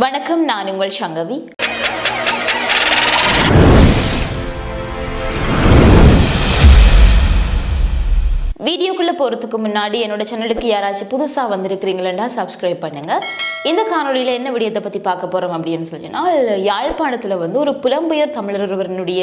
வணக்கம் நான் உங்கள் சங்கவி. வீடியோக்குள்ளே போகிறதுக்கு முன்னாடி என்னோட சேனலுக்கு யாராச்சும் புதுசாக வந்திருக்கிறீங்களா சப்ஸ்கிரைப் பண்ணுங்க. இந்த காணொளியில் என்ன விடயத்தை பற்றி பார்க்க போகிறோம் அப்படின்னு சொல்லினால் யாழ்ப்பாணத்தில் வந்து ஒரு புலம்பெயர் தமிழர் ஒருவருடைய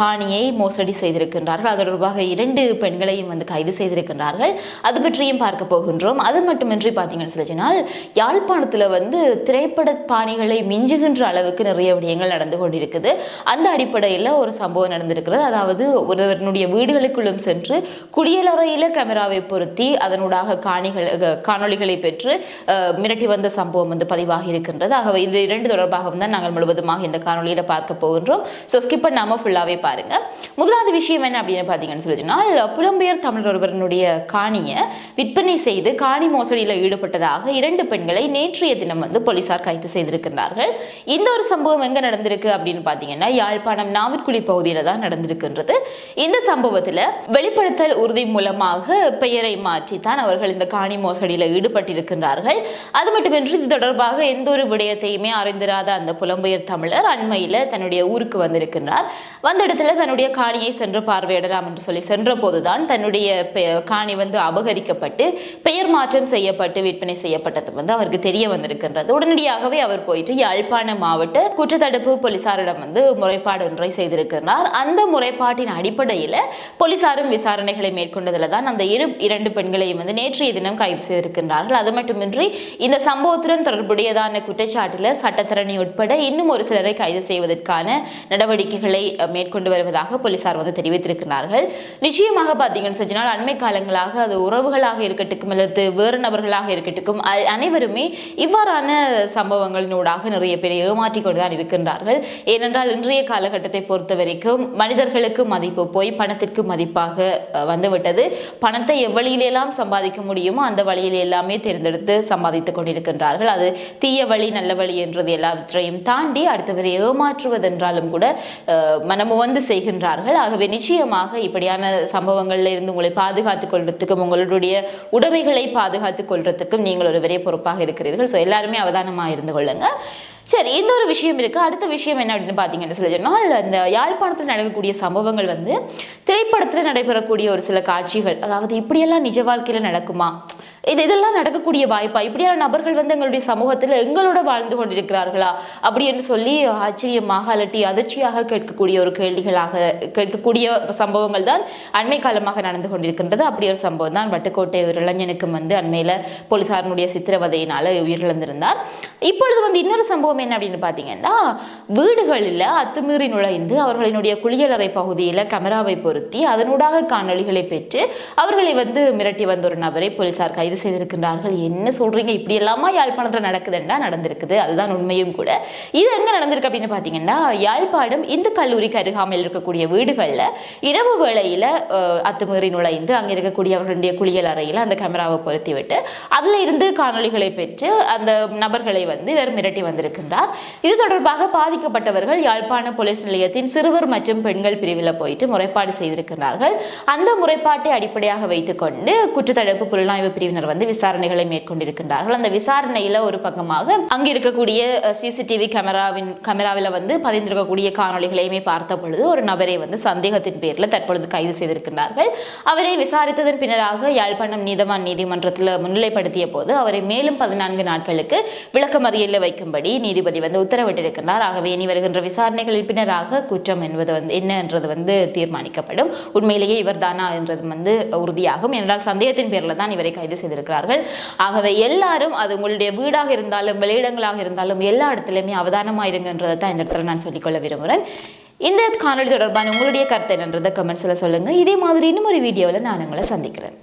காணியை மோசடி செய்திருக்கின்றார்கள். அது தொடர்பாக இரண்டு பெண்களையும் வந்து கைது செய்திருக்கின்றார்கள். அது பற்றியும் பார்க்க போகின்றோம். அது மட்டுமின்றி பார்த்தீங்கன்னு சொல்லினால் யாழ்ப்பாணத்தில் வந்து திரைப்பட பாணிகளை மிஞ்சுகின்ற அளவுக்கு நிறைய விடயங்கள் நடந்து கொண்டிருக்குது. அந்த அடிப்படையில் ஒரு சம்பவம் நடந்திருக்கிறது. அதாவது ஒருவரனுடைய வீடுகளுக்குள்ளும் சென்று குளியலறையில் கேமராவை பொருத்தி அதனூடாக காணிகள் காணொளிகளை பெற்று மிரட்டி வந்த சம்பவம் வந்து பதிவாகி இருக்கின்றது. ஆகவே இது இரண்டு தொடர்பாகவும் தான் நாங்கள் முழுவதுமாக இந்த காணொளியில் பார்க்க போகின்றோம். ஸோ ஸ்கிப் பண்ணாமல் ஃபுல்லாகவே பாருங்க. முதலாவது விஷயம் என்ன அப்படின்னு பார்த்தீங்கன்னு சொல்லிச்சுனால் புலம்பெயர் தமிழர் ஒருவரனுடைய காணியை விற்பனை செய்து காணி மோசடியில் ஈடுபட்டதாக இரண்டு பெண்களை நேற்றைய தினம் வந்து போலீசார் கைது செய்திருக்கின்றார்கள். இந்த ஒரு சம்பவம் எங்க நடந்திருக்கு அப்படின்னு பார்த்தீங்கன்னா யாழ்ப்பாணம் நாவிற்குழி பகுதியில் தான் நடந்திருக்கின்றது. இந்த சம்பவத்தில் வெளிப்படுத்தல் உறுதி மூலமாக பெயரை மாற்றி தான் அவர்கள் இந்த காணி மோசடியில் ஈடுபட்டிருக்கின்றார்கள். அது மட்டுமின்றி இது தொடர்பாக எந்த ஒரு விடயத்தையுமே அறிந்திராத அந்த புலம்பெயர் தமிழர் அண்மையில் தன்னுடைய ஊருக்கு வந்திருக்கின்றார். வந்த இடத்துல தன்னுடைய காணியை சென்று பார்வையிடலாம் என்று சொல்லி சென்ற போதுதான் தன்னுடைய பெ- காணி வந்து அபகரிக்கப்பட்டு பெயர் மாற்றம் செய்யப்பட்டு விற்பனை செய்யப்பட்டது வந்து அவருக்கு தெரிய வந்திருக்கின்றது. உடனடியாகவே அவர் போயிட்டு யாழ்ப்பாண மாவட்ட குற்றத்தடுப்பு போலீசாரிடம் வந்து முறைப்பாடு ஒன்றை செய்திருக்கிறார் அந்த முறைப்பாட்டின் அடிப்படையில் போலீசாரும் விசாரணைகளை மேற்கொண்டதில் தான் அந்த இரு இரண்டு பெண்களையும் வந்து நேற்றைய தினம் கைது செய்திருக்கின்றார்கள். அது மட்டுமின்றி இந்த சம்பவத்துடன் தொடர்புடையதான குற்றச்சாட்டில் சட்டத்தரணி உட்பட இன்னும் ஒரு சிலரை கைது செய்வதற்கான நடவடிக்கைகளை மேற்கொண்டு வருவதாக போலீசார் வந்து தெரிவித்திருக்கிறார்கள். நிச்சயமாக பார்த்தீங்கன்னு சொன்னால் அண்மை காலங்களாக அது உறவுகளாக இருக்கட்டும் அல்லது வேறு நபர்களாக இருக்கட்டும் அனைவருமே இவ்வாறான சம்பவங்களினூடாக நிறைய பேரை ஏமாற்றி கொண்டுதான் இருக்கின்றார்கள். ஏனென்றால் இன்றைய காலகட்டத்தை பொறுத்த வரைக்கும் மனிதர்களுக்கு மதிப்பு போய் பணத்திற்கு மதிப்பாக வந்துவிட்டது. பணத்தை எவ்வளியிலெல்லாம் சம்பாதிக்க முடியுமோ அந்த வழியில் எல்லாமே தேர்ந்தெடுத்து சம்பாதித்துக் கொண்டிருக்கின்றார்கள் அது தீய வழி நல்ல வழி என்றது எல்லாவற்றையும் தாண்டி அடுத்தவரை ஏமாற்றுவதென்றாலும் கூட மனமு வந்து செய்கின்றார்கள். ஆகவே நிச்சயமாக இப்படியான சம்பவங்கள்ல இருந்து உங்களை பாதுகாத்துக் கொள்றதுக்கும் உங்களுடைய உடைமைகளை பாதுகாத்துக் கொள்றதுக்கும் நீங்கள் ஒருவரே பொறுப்பாக இருக்கிறீர்கள். ஸோ எல்லாருமே அவதானமாக இருந்து கொள்ளுங்க. சரி இந்த ஒரு விஷயம் இருக்கு. அடுத்த விஷயம் என்ன அப்படின்னு பார்த்தீங்கன்னு சொல்லி சொன்னால் இந்த யாழ்ப்பாணத்தில் நடக்கக்கூடிய சம்பவங்கள் வந்து திரைப்படத்தில் நடைபெறக்கூடிய ஒரு சில காட்சிகள் அதாவது இப்படியெல்லாம் நிஜ வாழ்க்கையில் நடக்குமா? இது இதெல்லாம் நடக்கக்கூடிய வாய்ப்பா? இப்படியான நபர்கள் வந்து எங்களுடைய சமூகத்தில் எங்களோட வாழ்ந்து கொண்டிருக்கிறார்களா? அப்படி என்று சொல்லி ஆச்சரியமாக அலட்டி அதிர்ச்சியாக கேட்கக்கூடிய ஒரு கேள்விகளாக கேட்கக்கூடிய சம்பவங்கள் தான் அண்மை காலமாக நடந்து கொண்டிருக்கின்றது. அப்படி ஒரு சம்பவம் தான் வட்டுக்கோட்டை ஒரு இளைஞனுக்கும் வந்து அண்மையில் போலீசாரினுடைய சித்திரவதையினால் உயிரிழந்திருந்தார். இப்பொழுது வந்து இன்னொரு சம்பவம் என்ன அப்படின்னு பார்த்தீங்கன்னா வீடுகளில் அத்துமீறி நுழைந்து அவர்களினுடைய குளியலறை பகுதியில் கேமராவை பொருத்தி அதனூடாக காணொலிகளை பெற்று அவர்களை வந்து மிரட்டி வந்த ஒரு நபரை போலீசார் கைது செய்திருக்கின்றார்கள். என்ன சொல்றீங்க? இப்படி எல்லாமா யாழ்ப்பாணத்தில் நடக்குதுன்னா நடந்திருக்குது. அதுதான் உண்மையும் கூட. இது எங்க நடந்திருக்கு அப்படின்னு பார்த்தீங்கன்னா யாழ்ப்பாணம் இந்து கல்லூரிக்கு அருகாமையில் இருக்கக்கூடிய வீடுகளில் இரவு வேளையில் அத்துமீறி நுழைந்து அங்கே இருக்கக்கூடிய அவர்களுடைய குளியல் அறையில் அந்த கேமராவை பொருத்தி விட்டு அதில் இருந்து காணொளிகளை பெற்று அந்த நபர்களை வந்து இவர் மிரட்டி வந்திருக்கின்றார். இது தொடர்பாக பாதிக்கப்பட்டவர்கள் யாழ்ப்பாண போலீஸ் நிலையத்தின் சிறுவர் மற்றும் பெண்கள் பிரிவில் போயிட்டு முறைப்பாடு செய்திருக்கிறார்கள் அந்த முறைப்பாட்டை அடிப்படையாக வைத்துக்கொண்டு குற்றத்தடுப்பு புலனாய்வு பிரிவினர் வந்து விசாரணைகளை மேற்கொண்டிருக்கின்றார்கள். அந்த விசாரணையில ஒரு பக்கமாக அங்க இருக்கக்கூடிய சிசிடிவி கேமராவின் கேமராவில் வந்து பதிந்திருக்கக்கூடிய காணொளிகளையுமே பார்த்த பொழுது ஒரு நபரை வந்து சந்தேகத்தின் பேரில் தற்பொழுது கைது செய்திருக்கின்றார்கள். அவரை விசாரித்ததன் பின்னராக யாழ்ப்பாணம் நீதவான் நீதிமன்றத்தில் முன்னிலைப்படுத்திய போது அவரை மேலும் பதினான்கு நாட்களுக்கு விளக்கமறியலில் வைக்கும்படி நீதிபதி வந்து உத்தரவிட்டிருக்கின்றார். ஆகவே இனி வருகின்ற விசாரணைகளின் பின்னராக குற்றம் என்பது வந்து என்ன என்றது வந்து தீர்மானிக்கப்படும். உண்மையிலேயே இவர் தானா என்றது வந்து உறுதியாகும். என்றால் சந்தேகத்தின் பேரில் தான் இவரை கைது செய்திருக்கிறார்கள். ஆகவே எல்லாரும் அது உங்களுடைய வீடாக இருந்தாலும் வெளியிடங்களாக இருந்தாலும் எல்லா இடத்துலையுமே அவதானமாக இருங்கன்றதை தான் இந்த இடத்துல நான் சொல்லிக்கொள்ள விரும்புகிறேன் இந்த காணொளி தொடர்பான உங்களுடைய கருத்து என்னன்றதை கமெண்ட்ஸில் சொல்லுங்கள் இதே மாதிரி இன்னும் ஒரு வீடியோவில் நான் உங்களை சந்திக்கிறேன்.